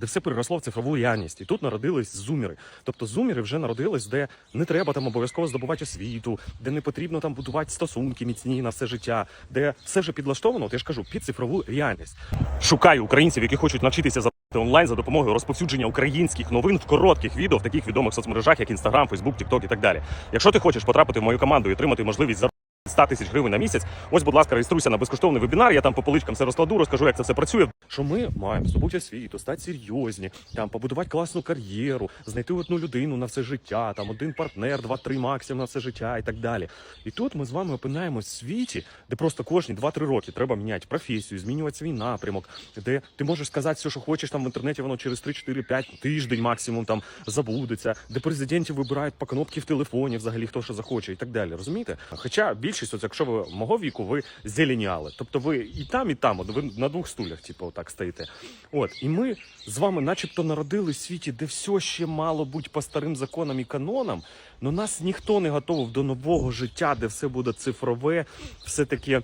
де все переросло в цифрову реальність. І тут народились зумери. Тобто зумери вже народились, де не треба там обов'язково здобувати освіту, де не потрібно там будувати стосунки міцні на все життя, де все вже підлаштовано, от я ж кажу, під цифрову реальність. Шукаю українців, які хочуть навчитися за онлайн за допомогою розповсюдження українських новин в коротких відео в таких відомих соцмережах, як Instagram, Facebook, TikTok і так далі. Якщо ти хочеш потрапити в мою команду і отримати можливість за 100 тисяч гривень на місяць. Ось, будь ласка, реєструйся на безкоштовний вебінар. Я там по поличкам все розкладу, розкажу, як це все працює. Що ми маємо здобути освіту, стати серйозні, там побудувати класну кар'єру, знайти одну людину на все життя, там один партнер, два-три максимум на все життя і так далі. І тут ми з вами опинаємось в світі, де просто кожні 2-3 роки треба міняти професію, змінювати свій напрямок, де ти можеш сказати все, що хочеш там в інтернеті, воно через 3-4-5 тиждень максимум там забудеться, де президентів вибирають по кнопки в телефоні, взагалі хто що захоче і так далі. Розумієте? Хоча більшість, от якщо ви мого віку, ви зеленіали. Тобто ви і там, і там, от ви на двох стулях, типу, отак стоїте. От, і ми з вами, начебто, народили в світі, де все ще мало бути по старим законам і канонам, але нас ніхто не готовив до нового життя, де все буде цифрове, все таке.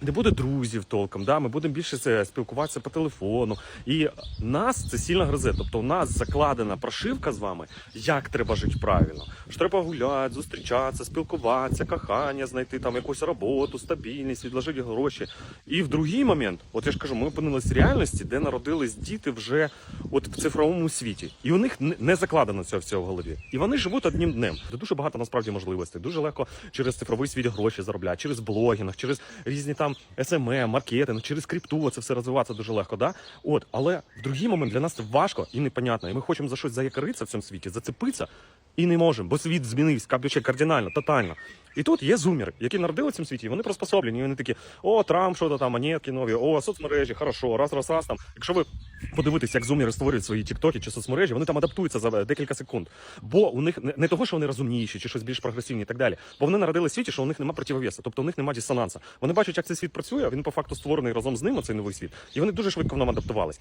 Не буде друзів толком, да? ми будемо більше спілкуватися по телефону. І нас це сильно гризе. Тобто у нас закладена прошивка з вами, як треба жити правильно. Що треба гуляти, зустрічатися, спілкуватися, кохання, знайти там якусь роботу, стабільність, відложити гроші. І в другий момент, от я ж кажу, ми опинились в реальності, де народились діти вже от в цифровому світі. І у них не- закладено цього всього в голові. І вони живуть одним днем. Де дуже багато насправді можливостей. Дуже легко через цифровий світ гроші заробляти, через блогінг, через різні там SMM, маркетинг, через крипту це все розвиватися дуже легко. Да? От, але в другий момент для нас це важко і непонятно. І ми хочемо за щось заякоритися в цьому світі, зацепитися. І не можемо, бо світ змінився капюче кардинально, тотально. І тут є зумери, які народили в цьому світі, і вони приспособлені. І вони такі: о, Трамп, що то там, монетки нові, о, соцмережі, хорошо, раз, раз, раз там. Якщо ви подивитися, як зумі створюють свої тіктоки чи соцмережі, вони там адаптуються за декілька секунд. Бо у них не, того, що вони розумніші чи щось більш прогресивні і так далі. Бо вони народили світі, що у них немає противовеса, тобто у них немає дисонанса. Вони бачать, як цей світ працює, він по факту створений разом з ним, цей новий світ, і вони дуже швидко в нам адаптувались.